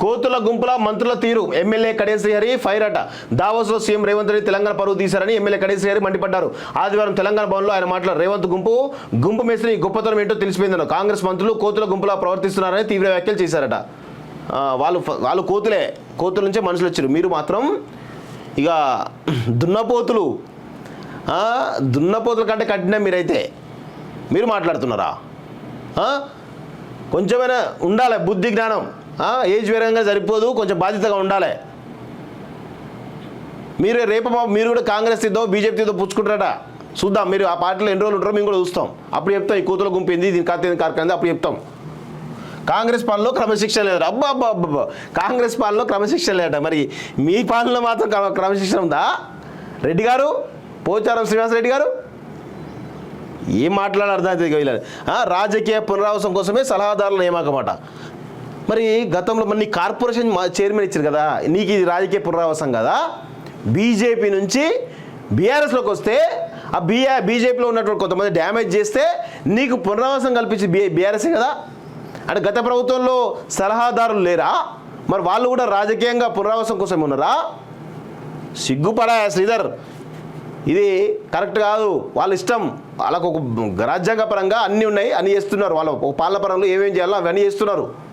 కోతుల గుంపుల మంత్రుల తీరు. ఎమ్మెల్యే కడేశ్రీ హరి ఫైర్ అట. దావోస్లో సీఎం రేవంత్ రెడ్డి తెలంగాణ పరువు తీశారని ఎమ్మెల్యే కడేశ్రీ హరి మండిపడ్డారు. ఆదివారం తెలంగాణ భవన్లో ఆయన మాట్లాడారు రేవంత్ గుంపు గుంపు మేస్త్రి గొప్పతనం ఏంటో తెలిసిపోయిందన్నారు కాంగ్రెస్ మంత్రులు కోతుల గుంపులా ప్రవర్తిస్తున్నారని తీవ్ర వ్యాఖ్యలు చేశారట. వాళ్ళు వాళ్ళు కోతులే. కోతుల నుంచే మనుషులు వచ్చారు మీరు మాత్రం ఇక దున్నపోతులు. దున్నపోతుల కంటే కఠినం మీరైతే. మీరు మాట్లాడుతున్నారా? కొంచెమైనా ఉండాలి బుద్ధి జ్ఞానం. ఏజ్ వేరంగా సరిపోదు కొంచెం బాధ్యతగా ఉండాలి. మీరు రేపు మీరు కూడా కాంగ్రెస్ తీద్దో బీజేపీ తీద్దో పుచ్చుకుంటారట. చూద్దాం మీరు ఆ పార్టీలో ఎన్ని రోజులు ఉంటారో మేము కూడా చూస్తాం. అప్పుడు చెప్తాం ఈ కూతురు గుంపింది దీని కత్తి కార్యక్రమం అప్పుడు చెప్తాం. కాంగ్రెస్ పాలనలో క్రమశిక్షణ లేదు. అబ్బా అబ్బా అబ్బా కాంగ్రెస్ పాలనలో క్రమశిక్షణ లేదట. మరి మీ పాలనలో మాత్రం క్రమశిక్షణ ఉందా? రెడ్డి గారు పోచారం శ్రీనివాసరెడ్డి గారు? ఏం మాట్లాడాలి అర్థం అవుతుంది వీళ్ళని. రాజకీయ పునరావాసం కోసమే సలహాదారుల నియామకమాట మరి గతంలో మరి నీ కార్పొరేషన్ మా- చైర్మన్ ఇచ్చారు కదా నీకు ఇది రాజకీయ పునరావాసం కదా బీజేపీ నుంచి బీఆర్ఎస్లోకి వస్తే ఆ బీఆర్ బీజేపీలో ఉన్నటువంటి కొంతమంది డ్యామేజ్ చేస్తే నీకు పునరావాసం కల్పించి బీ బీఆర్ఎస్ఏ కదా? అంటే గత ప్రభుత్వంలో సలహాదారులు లేరా? మరి వాళ్ళు కూడా రాజకీయంగా పునరావాసం కోసం ఉన్నారా? సిగ్గుపడా శ్రీధర్? ఇది కరెక్ట్ కాదు. వాళ్ళ ఇష్టం. వాళ్ళకు ఒక రాజ్యాంగ పరంగా అన్నీ ఉన్నాయి అన్నీ చేస్తున్నారు. వాళ్ళ ఒక పాలన పరంలో ఏమేం చేయాలో అవన్నీ చేస్తున్నారు.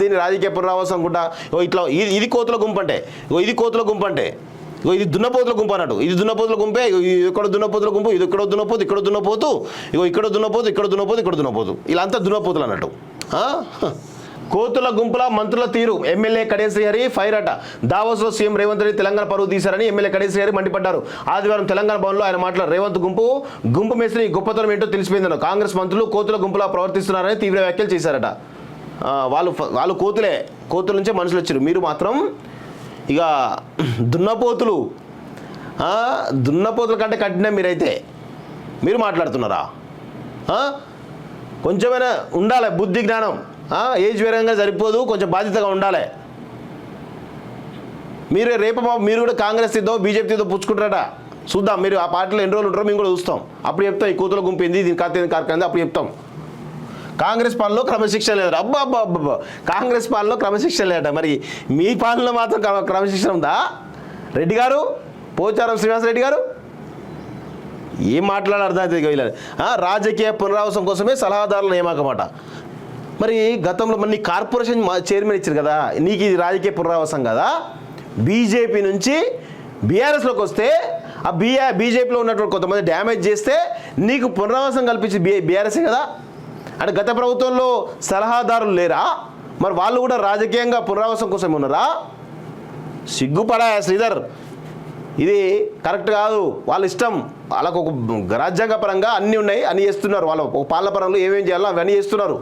దీన్ని రాజకీయ పునరావాసం అనుకుంటా. ఓ ఇట్లా ఇది ఇది కోతుల గుంపు అంటే. ఓ ఇది కోతుల గుంపు అంటే. ఇగో ఇది దున్నపోతుల గుంపు అన్నట్టు. ఇది దున్నపోతుల గుంపే. ఇక్కడ దున్నపోతుల గుంపు ఇది ఇక్కడ దున్నపోతు ఇక్కడ దున్నపోతు. ఇగో ఇక్కడ దున్నపోతు ఇక్కడ దున్నపోతు ఇక్కడ దున్నపోతు. ఇలా అంతా దున్నపోతులు అన్నట్టు. కోతుల గుంపుల మంత్రుల తీరు. ఎమ్మెల్యే కడేశ్రీ హరి ఫైర్ అట. దావోస్లో సీఎం రేవంత్ రెడ్డి తెలంగాణ పరువు తీశారని ఎమ్మెల్యే కడేశ్రీ హరి మండిపడ్డారు. ఆదివారం తెలంగాణ భవన్లో ఆయన మాట్లాడారు. రేవంత్ గుంపు గుంపు మేస్త్రి గొప్పతనం ఏంటో తెలిసిపోయిందన్నారు కాంగ్రెస్ మంత్రులు కోతుల గుంపులా ప్రవర్తిస్తున్నారని తీవ్ర వ్యాఖ్యలు చేశారట. వాళ్ళు వాళ్ళు కోతులే. కోతుల నుంచే మనుషులు వచ్చారు మీరు మాత్రం ఇక దున్నపోతులు. దున్నపోతుల కంటే కఠినం మీరైతే. మీరు మాట్లాడుతున్నారా? కొంచెమైనా ఉండాలి బుద్ధి జ్ఞానం. ఏజ్ వేరంగా సరిపోదు. కొంచెం బాధ్యతగా ఉండాలి. మీరు రేపు మీరు కూడా కాంగ్రెస్ తీద్దాం బీజేపీ తీద్దాం పుచ్చుకుంటారట. చూద్దాం. మీరు ఆ పార్టీలో ఎన్ని రోజులు ఉంటారో మేము కూడా చూస్తాం. అప్పుడు చెప్తాం. ఈ కూతురు గుంపింది దీని కత్తి కార్యక్రమం అప్పుడు చెప్తాం. కాంగ్రెస్ పాలనలో క్రమశిక్షణ లేదు. అబ్బా అబ్బా అబ్బా కాంగ్రెస్ పాలనలో క్రమశిక్షణ లేట మరి మీ పాలనలో మాత్రం క్రమశిక్షణ ఉందా? రెడ్డి గారు పోచారం శ్రీనివాసరెడ్డి గారు? ఏం మాట్లాడారు అర్థం అవుతుంది వీళ్ళని. రాజకీయ పునరావాసం కోసమే సలహాదారుల నియామకమాట. మరి గతంలో మరి కార్పొరేషన్ మా- చైర్మన్ ఇచ్చారు కదా నీకు ఇది రాజకీయ పునరావాసం కదా? బీజేపీ నుంచి బీఆర్ఎస్లోకి వస్తే ఆ బీఆర్ బీజేపీలో ఉన్నటువంటి కొంతమంది డ్యామేజ్ చేస్తే నీకు పునరావాసం కల్పించి బీ బీఆర్ఎస్ఏ కదా? అంటే గత ప్రభుత్వంలో సలహాదారులు లేరా? మరి వాళ్ళు కూడా రాజకీయంగా పునరావాసం కోసం ఉన్నారా? సిగ్గుపడా శ్రీధర్? ఇది కరెక్ట్ కాదు. వాళ్ళ ఇష్టం. వాళ్ళకు ఒక రాజ్యాంగ పరంగా అన్నీ ఉన్నాయి అన్ని చేస్తున్నారు. వాళ్ళ ఒక పాలన పరంలో ఏమేం చేయాలో అవన్నీ చేస్తున్నారు.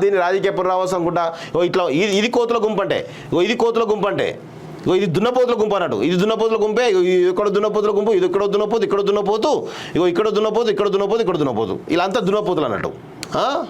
దీన్ని రాజకీయ పునరావాసం కూడా ఓ ఇట్లా ఇది ఇది కోతుల గుంపు అంటే. ఇగో ఇది కోతుల గుంపు అంటే. ఇగో ఇది దున్నపోతుల గుంపు అన్నట్టు. ఇది దున్నపోతుల గుంపే. ఇక్కడ దున్నపోతుల గుంపు ఇది ఇక్కడ దున్నపోతు ఇక్కడ దున్నపోతు ఇగో ఇక్కడ దున్నపోతు ఇక్కడ దున్నపోతు ఇక్కడ దున్నపోతు ఇలా అంతా దున్నపోతులు అన్నట్టు. ఆ?